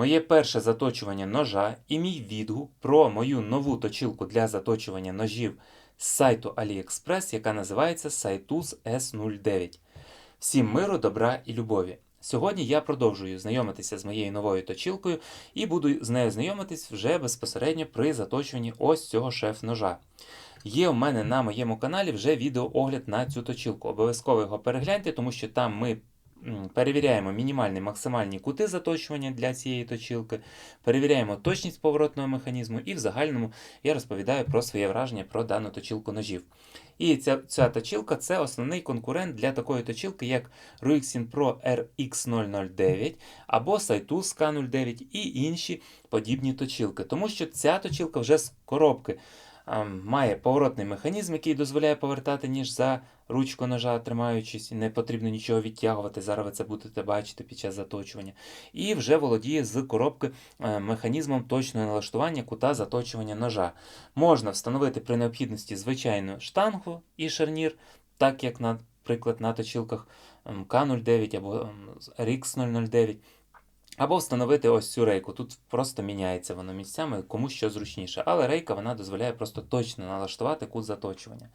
моє перше заточування ножа і мій відгук про мою нову точилку для заточування ножів з сайту AliExpress, яка називається Saitus S09. Всім миру, добра і любові! Сьогодні я продовжую знайомитися з моєю новою точилкою і буду з нею знайомитись вже безпосередньо при заточуванні ось цього шеф-ножа. Є у мене на моєму каналі вже відеоогляд на цю точилку. Обов'язково його перегляньте, тому що там ми перевіряємо мінімальні максимальні кути заточування для цієї точилки, перевіряємо точність поворотного механізму і в загальному я розповідаю про своє враження про дану точилку ножів. І ця, ця точилка це основний конкурент для такої точилки, як Ruixin Pro RX009 або Saitus K09 і інші подібні точилки. Тому що ця точилка вже з коробки має поворотний механізм, який дозволяє повертати ніж за ручку ножа, тримаючись, не потрібно нічого відтягувати. Зараз ви це будете бачити під час заточування. І вже володіє з коробки е, механізмом точного налаштування кута заточування ножа. Можна встановити при необхідності звичайну штангу і шарнір, так як, наприклад, на точилках ем, К09 або ем, RX009. Або встановити ось цю рейку. Тут просто міняється воно місцями, кому що зручніше. Але рейка вона дозволяє просто точно налаштувати кут заточування.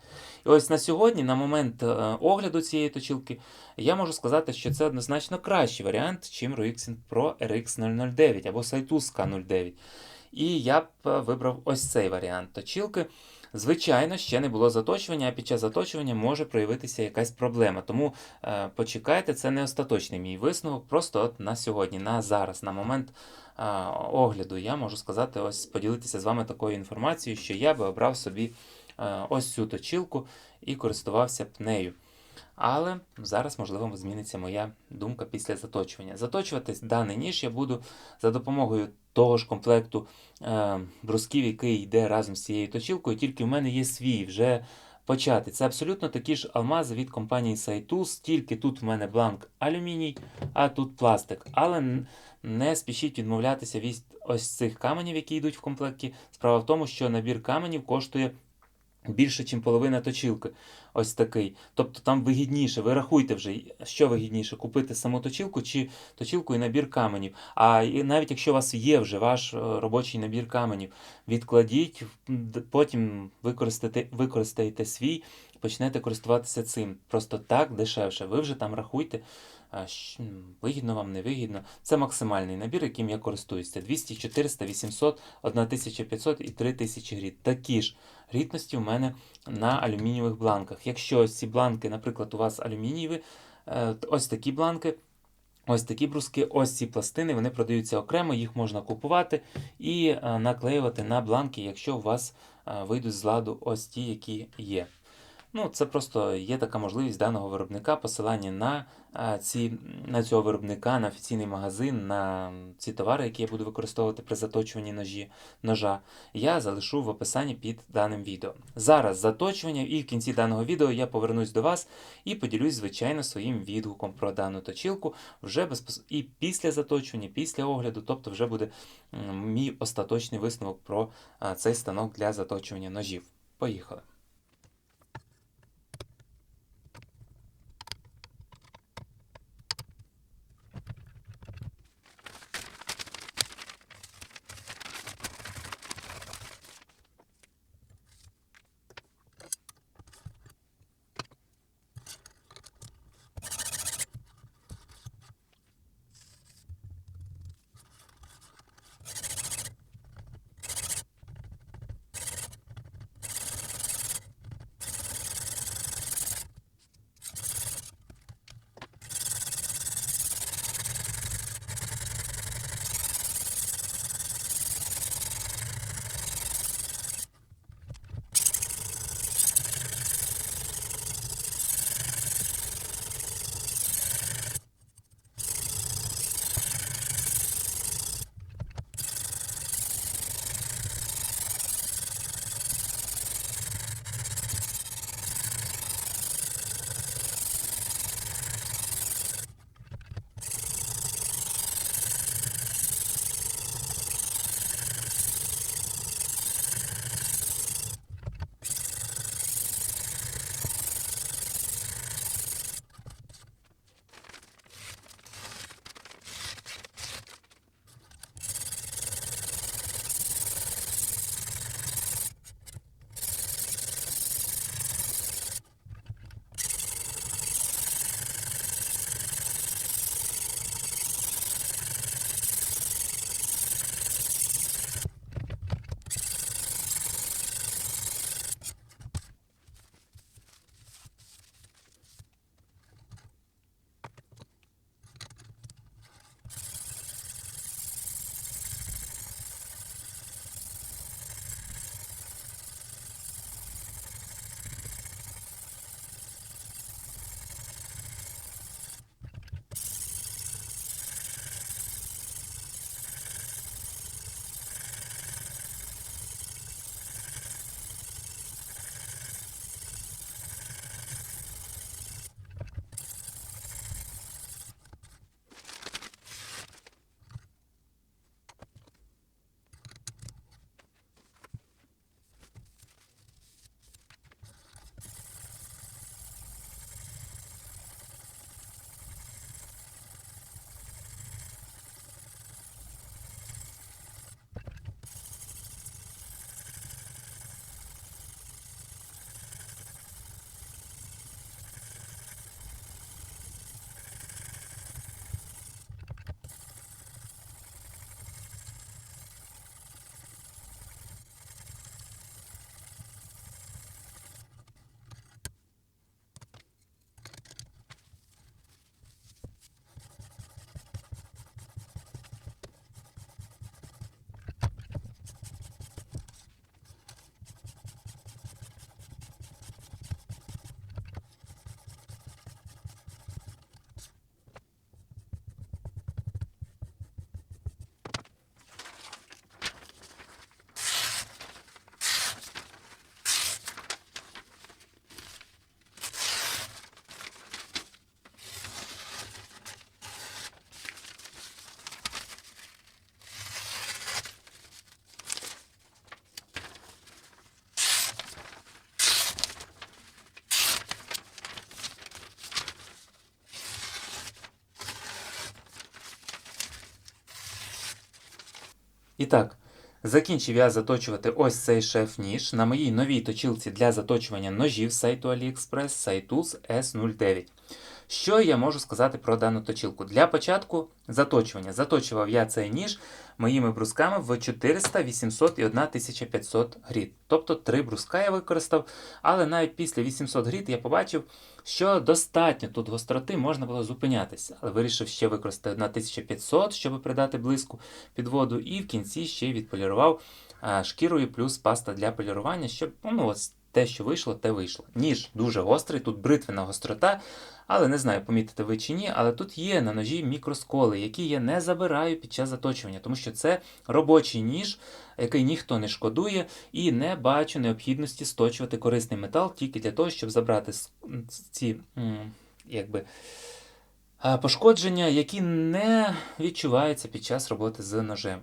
І ось на сьогодні, на момент е, огляду цієї точилки, я можу сказати, що це однозначно кращий варіант, чим Ruixin Pro RX009 або Saitus K09. І я б е, вибрав ось цей варіант точилки. Звичайно, ще не було заточування, а під час заточування може проявитися якась проблема. Тому е, почекайте, це не остаточний мій висновок. Просто от на сьогодні, на зараз, на момент е, огляду, я можу сказати, ось поділитися з вами такою інформацією, що я би обрав собі е, ось цю точилку і користувався б нею. Але зараз, можливо, зміниться моя думка після заточування. Заточувати даний ніж я буду за допомогою того ж комплекту е, брусків, який йде разом з цією точилкою, тільки в мене є свій вже почати. Це абсолютно такі ж алмази від компанії Saitus, тільки тут в мене бланк алюміній, а тут пластик. Але не спішіть відмовлятися від ось цих каменів, які йдуть в комплекті. Справа в тому, що набір каменів коштує більше, ніж половина точилки. Ось такий. Тобто там вигідніше, ви рахуйте вже, що вигідніше, купити саму точилку чи точилку і набір каменів. А навіть якщо у вас є вже ваш е, робочий набір каменів, відкладіть, потім використаєте, використаєте свій, почнете користуватися цим. Просто так дешевше. Ви вже там рахуйте. Вигідно вам, не вигідно. Це максимальний набір, яким я користуюся. 200, 400, 800, 1500 і 3000 гріт. Такі ж рідності у мене на алюмінієвих бланках. Якщо ось ці бланки, наприклад, у вас алюмінієві, е, ось такі бланки, ось такі бруски, ось ці пластини, вони продаються окремо, їх можна купувати і е, наклеювати на бланки, якщо у вас е, вийдуть з ладу ось ті, які є. Ну, це просто є така можливість даного виробника, посилання на, ці, на цього виробника, на офіційний магазин, на ці товари, які я буду використовувати при заточуванні ножі, ножа, я залишу в описанні під даним відео. Зараз заточування, і в кінці даного відео я повернусь до вас і поділюсь, звичайно, своїм відгуком про дану точилку вже безпос... і після заточування, після огляду, тобто вже буде мій остаточний висновок про цей станок для заточування ножів. Поїхали. І так, закінчив я заточувати ось цей шеф-ніж на моїй новій точилці для заточування ножів сайту AliExpress Saitus S09. Що я можу сказати про дану точилку? Для початку заточування. Заточував я цей ніж моїми брусками в 400, 800 і 1500 гріт. Тобто три бруска я використав, але навіть після 800 гріт я побачив, що достатньо тут гостроти можна було зупинятися. Але вирішив ще використати 1500, щоб придати блиску під воду, і в кінці ще відполірував шкірою плюс паста для полірування, щоб ну, ось те, що вийшло, те вийшло. Ніж дуже гострий, тут бритвена гострота. Але не знаю, помітите ви чи ні, але тут є на ножі мікросколи, які я не забираю під час заточування, тому що це робочий ніж, який ніхто не шкодує, і не бачу необхідності сточувати корисний метал тільки для того, щоб забрати ці якби, пошкодження, які не відчуваються під час роботи з ножем.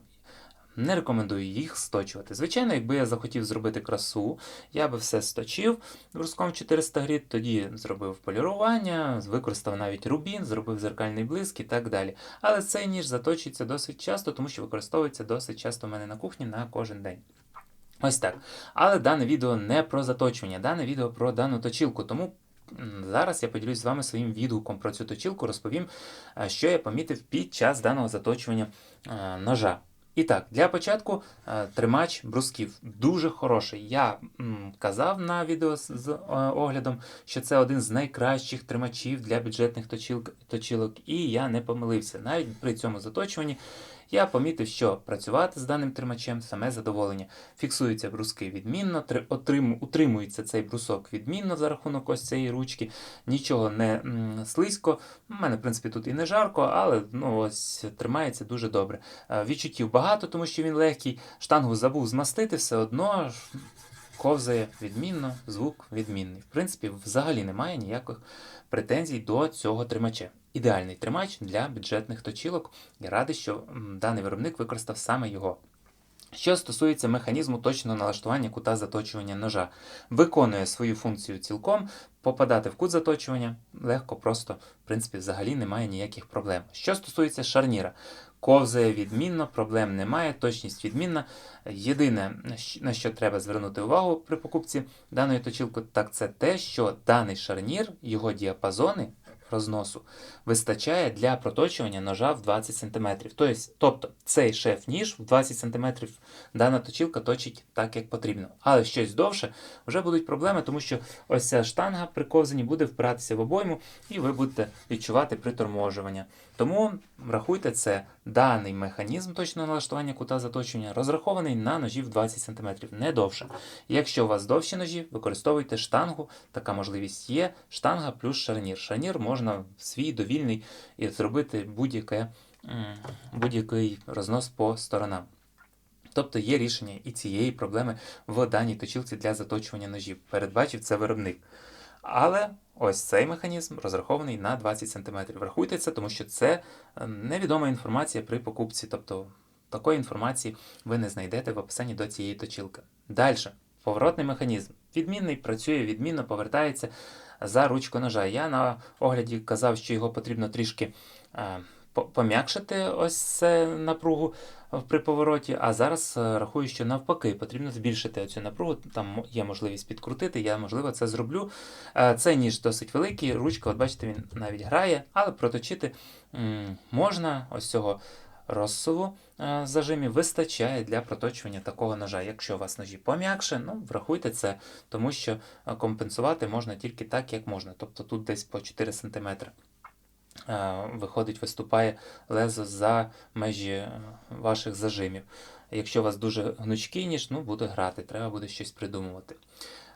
Не рекомендую їх сточувати. Звичайно, якби я захотів зробити красу, я би все сточив бруском 400 гріт, тоді зробив полірування, використав навіть рубін, зробив зеркальний блиск і так далі. Але цей ніж заточується досить часто, тому що використовується досить часто в мене на кухні на кожен день. Ось так. Але дане відео не про заточування, дане відео про дану точилку. Тому зараз я поділюсь з вами своїм відгуком про цю точилку, розповім, е, що я помітив під час даного заточування е, ножа. І так, для початку е, тримач брусків дуже хороший. Я м, казав на відео з, з е, оглядом, що це один з найкращих тримачів для бюджетних точілк, точілок, і я не помилився. Навіть при цьому заточуванні я помітив, що працювати з даним тримачем саме задоволення. Фіксуються бруски відмінно, три- утримується цей брусок відмінно за рахунок ось цієї ручки, нічого не слизько. У мене, в принципі, тут і не жарко, але ну, ось тримається дуже добре. Е, Відчуттів багато, тому що він легкий. Штангу забув змастити, все одно ковзає відмінно, звук відмінний. В принципі, взагалі немає ніяких претензій до цього тримача. Ідеальний тримач для бюджетних точілок. Я радий, що даний виробник використав саме його. Що стосується механізму точного налаштування кута заточування ножа, виконує свою функцію цілком, попадати в кут заточування легко, просто, в принципі, взагалі немає ніяких проблем. Що стосується шарніра, ковзає відмінно, проблем немає, точність відмінна. Єдине, на що треба звернути увагу при покупці даної точилки, так це те, що даний шарнір, його діапазони розносу вистачає для проточування ножа в 20 см. Тобто, тобто цей шеф-ніж в 20 см дана точилка точить так, як потрібно. Але щось довше вже будуть проблеми, тому що ось ця штанга при ковзанні буде впиратися в обойму, і ви будете відчувати приторможування. Тому врахуйте це, даний механізм точного налаштування кута заточення розрахований на ножі в 20 см, не довше. Якщо у вас довші ножі, використовуйте штангу, така можливість є. Штанга плюс шарнір. Шарнір можна свій довільний і зробити будь-який рознос по сторонам. Тобто є рішення і цієї проблеми в даній точилці для заточування ножів. Передбачив це виробник. Але ось цей механізм розрахований на 20 см. Врахуйте це, тому що це е, невідома інформація при покупці. Тобто такої інформації ви не знайдете в описанні до цієї точилки. Далі. Поворотний механізм. Відмінний, працює відмінно, повертається за ручку ножа. Я на огляді казав, що його потрібно трішки е, пом'якшити ось це напругу при повороті, а зараз е, рахую, що навпаки потрібно збільшити цю напругу. Там є можливість підкрутити, я можливо це зроблю. Е, Цей ніж досить великий, ручка, от бачите, він навіть грає, але проточити можна ось цього розсуву е, зажимів вистачає для проточування такого ножа. Якщо у вас ножі пом'якше, ну врахуйте це, тому що е, компенсувати можна тільки так, як можна. Тобто тут десь по 4 см виходить, виступає лезо за межі е, ваших зажимів. Якщо у вас дуже гнучкий ніж, ну буде грати, треба буде щось придумувати.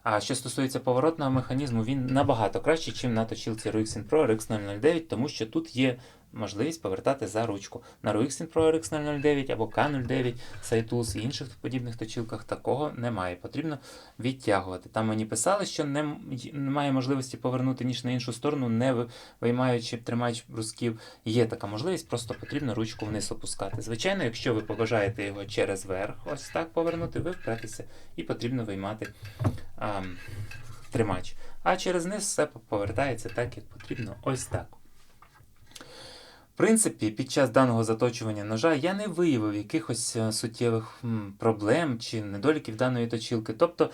А що стосується поворотного механізму, він набагато кращий, ніж на точилці RX Pro RX 009, тому що тут є можливість повертати за ручку. На RX Pro RX 009 або K09, Saitus і інших подібних точилках такого немає. Потрібно відтягувати. Там мені писали, що немає можливості повернути ніж на іншу сторону, не виймаючи тримач брусків. Є така можливість, просто потрібно ручку вниз опускати. Звичайно, якщо ви побажаєте його через верх, ось так повернути, ви впретеся і потрібно виймати а, тримач. А через низ все повертається так, як потрібно. Ось так. Принципі, під час даного заточування ножа я не виявив якихось е, суттєвих проблем чи недоліків даної точілки. Тобто,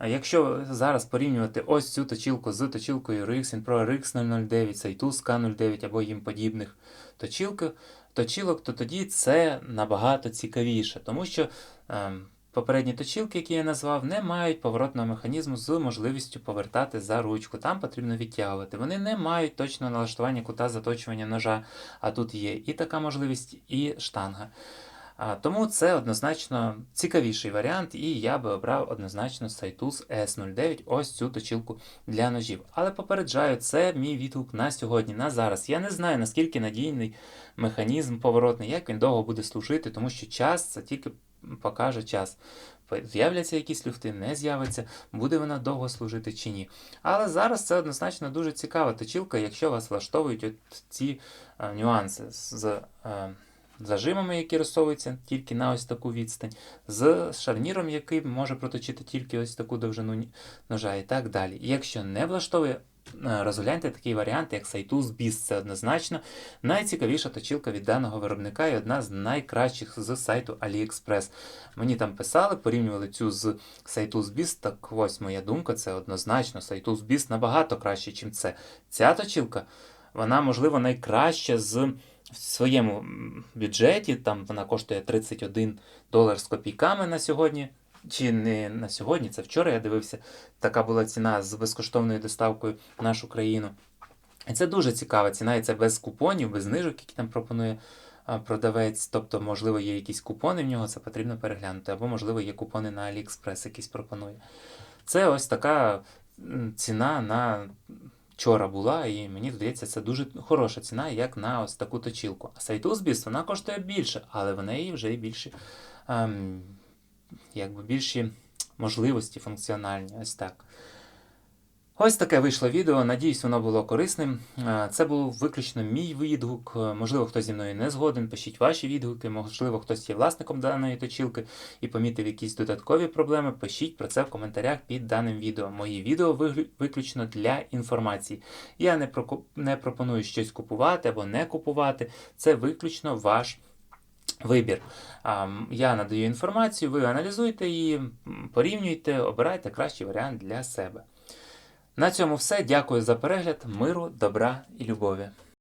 е, якщо зараз порівнювати ось цю точілку з точілкою RX Pro RX 009, Saitus K09 або їм подібних точілок, точілок, то тоді це набагато цікавіше, тому що ем, попередні точілки, які я назвав, не мають поворотного механізму з можливістю повертати за ручку. Там потрібно відтягувати. Вони не мають точного налаштування кута заточування ножа, а тут є і така можливість, і штанга. Тому це однозначно цікавіший варіант, і я би обрав однозначно Saitus S09, ось цю точилку для ножів. Але попереджаю, це мій відгук на сьогодні, на зараз. Я не знаю, наскільки надійний механізм поворотний, як він довго буде служити, тому що час це тільки покаже час. З'являться якісь люфти, не з'явиться, буде вона довго служити чи ні. Але зараз це однозначно дуже цікава точилка, якщо вас влаштовують от ці е, нюанси з е, зажимами, які розсовуються тільки на ось таку відстань, з шарніром, який може проточити тільки ось таку довжину ножа і так далі. Якщо не влаштовує, розгляньте такий варіант, як Saitus Beast. Це однозначно найцікавіша точилка від даного виробника і одна з найкращих з сайту AliExpress. Мені там писали, порівнювали цю з Saitus Beast, так ось моя думка, це однозначно. Saitus Beast набагато краще, ніж це. Ця точилка, вона, можливо, найкраща з в своєму бюджеті, там вона коштує 31 долар з копійками на сьогодні. Чи не на сьогодні, це вчора я дивився. Така була ціна з безкоштовною доставкою в нашу країну. І це дуже цікава ціна, і це без купонів, без знижок, які там пропонує продавець. Тобто, можливо, є якісь купони в нього, це потрібно переглянути, або, можливо, є купони на AliExpress якісь пропонує. Це ось така ціна на вчора була, і мені здається, це дуже хороша ціна, як на ось таку точілку. А Saitus Beast, вона коштує більше, але в неї вже і більші, ем, якби більші можливості функціональні. Ось так. Ось таке вийшло відео. Надіюсь, воно було корисним. Е, Це був виключно мій відгук. Е, Можливо, хтось зі мною не згоден. Пишіть ваші відгуки. Можливо, хтось є власником даної точілки і помітив якісь додаткові проблеми. Пишіть про це в коментарях під даним відео. Мої відео виключно для інформації. Я не, пропоную щось купувати або не купувати. Це виключно ваш. Вибір. Я надаю інформацію, ви аналізуйте її, порівнюйте, обирайте кращий варіант для себе. На цьому все. Дякую за перегляд, миру, добра і любові.